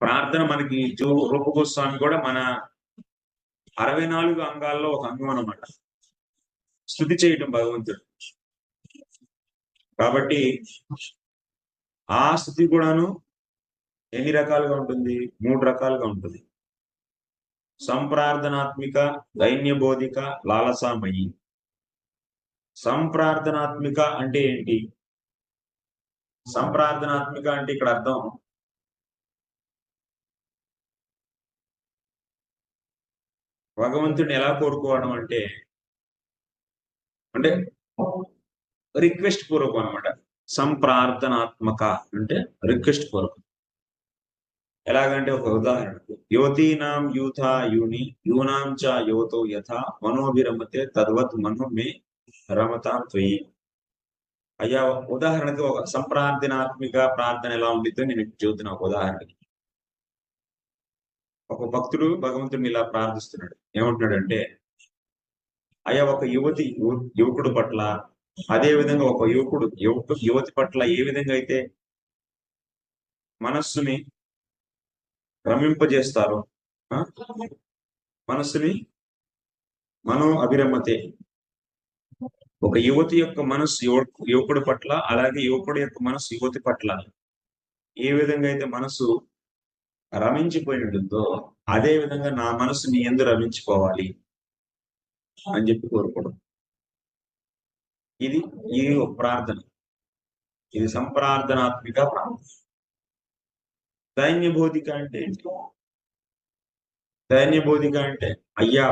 ప్రార్థన మనకి జో రూపగోస్వామి కూడా మన అరవై నాలుగు అంగాల్లో ఒక అంగం అన్నమాట. స్థుతి చేయటం భగవంతుడు. కాబట్టి ఆ స్థుతి కూడాను ఎన్ని రకాలుగా ఉంటుంది? మూడు రకాలుగా ఉంటుంది. సంప్రార్థనాత్మిక దైన్య బోధిక లాలసామయి. సంప్రార్థనాత్మిక అంటే ఏంటి? సంప్రార్థనాత్మిక అంటే ఇక్కడ అర్థం భగవంతుడిని ఎలా కోరుకోవడం అంటే అంటే రిక్వెస్ట్ పూర్వకం అనమాట సంప్రార్థనాత్మక అంటే రిక్వెస్ట్ పూర్వకం. ఎలాగంటే ఒక ఉదాహరణకు యువతీనాం యూథ యూని యూనాం చ యువతో యథ మనోభిరమతే తద్వత్ మనో మే రమతాం త్వయి. అయ్యా ఉదాహరణకి ఒక సంప్రార్థనాత్మిక ప్రార్థన ఎలా ఉండిద్దో నేను చెబుతున్నా ఒక ఉదాహరణకి. ఒక భక్తుడు భగవంతుడిని ఇలా ప్రార్థిస్తున్నాడు ఏమంటున్నాడంటే అయ్యా ఒక యువతి యువకుడు పట్ల అదే విధంగా ఒక యువకుడు యువకు యువతి పట్ల ఏ విధంగా అయితే మనస్సుని రమింపజేస్తారు ఆ? మనస్సుని మనో అభిరమతే ఒక యువతి యొక్క మనస్సు యువకుడి పట్ల అలాగే యువకుడి యొక్క మనస్సు యువతి పట్ల ఏ విధంగా అయితే మనసు రమించిపోయి ఉంటుందో అదే విధంగా నా మనసు నీ ఎందు రమించిపోవాలి అని చెప్పి కోరుకోవడం. ఇది ఇది ఒక ప్రార్థన. ఇది సంప్రార్థనాత్మిక ప్రార్థన. దైన్య బోధిక అంటే ఏంటి? దైన్య బోధిక అంటే అయ్యా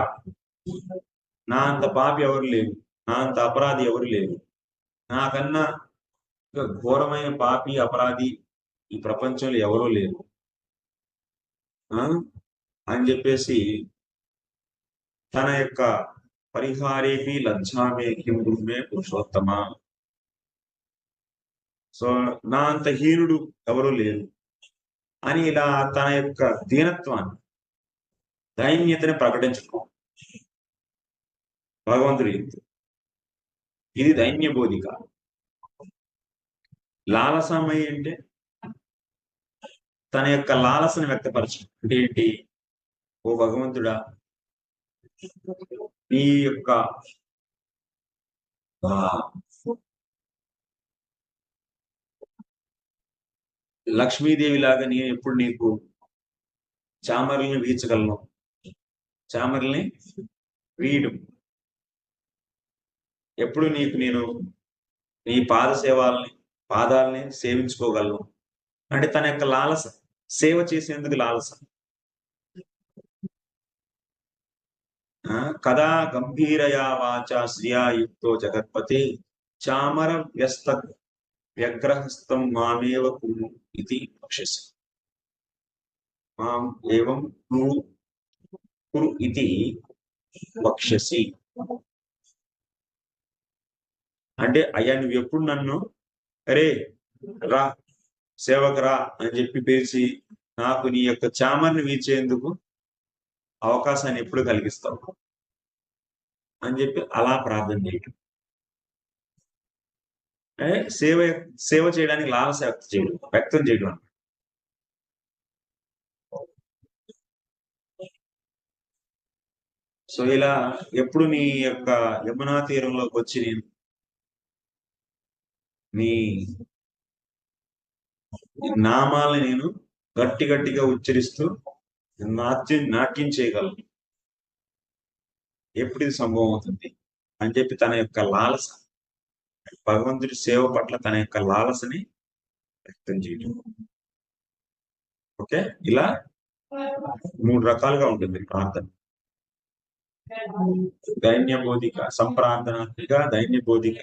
నా అంత పాపి ఎవరు లేరు నా అంత అపరాధి ఎవరు లేరు. నాకన్నా ఘోరమైన పాపి అపరాధి ఈ ప్రపంచంలో ఎవరూ లేరు. అని చెప్పేసి తన యొక్క పరిహారేపి లజ్జామే కిం గురుమే పురుషోత్తమ. సో నా అంత హీనుడు ఎవరు లేరు. అని ఇలా తన యొక్క దీనత్వాన్ని దైన్యతని ప్రకటించడం. భగవంతుడి ఇది దైన్య బోధిక లాలసమయ్య అంటే తన యొక్క లాలసను వ్యక్తపరచడం. అంటే ఏంటి? ఓ భగవంతుడా నీ యొక్క లక్ష్మీదేవి లాగా నేను ఎప్పుడు నీకు చామరల్ని వీచగలను. చామరల్ని వీయడం. ఎప్పుడు నీకు నేను నీ పాద సేవాలని పాదాలని సేవించుకోగలను. అంటే తన యొక్క లాలస సేవ చేసేందుకు లాలస. కదా గంభీరయా వాచ శ్రియా యుక్తో జగత్పతి చామర వ్యస్త వ్యగ్రహస్తం మామేవ కుము ఇది పక్షస్ మాం ఏవం కురు కురు ఇది వక్షసి అంటే అయ్యా నువ్వు ఎప్పుడు నన్ను అరే రా సేవకురా అని చెప్పి పిలిచి నాకు నీ యొక్క చామర్ని వీచేందుకు అవకాశాన్ని ఎప్పుడు కలిగిస్తావు? అని చెప్పి అలా ప్రార్థన చేయటం. సేవ సేవ చేయడానికి లాలస వ్యక్తం చేయడం. వ్యక్తం చేయడం అన్నమాట. సో ఇలా ఎప్పుడు నీ యొక్క యమునా తీరంలోకి వచ్చి నేను నీ నామాల్ని నేను గట్టి గట్టిగా ఉచ్చరిస్తూ నాట్యం నాట్యం చేయగలను. ఎప్పుడు ఇది సంభవం అవుతుంది? అని చెప్పి తన యొక్క లాలస భగవంతుడి సేవ పట్ల తన యొక్క లాలసని వ్యక్తం చేయడం ఓకే? ఇలా మూడు రకాలుగా ఉంటుంది ప్రార్థన. దైన్య బోధిక సంప్రార్థనాత్మిక దైన్య బోధిక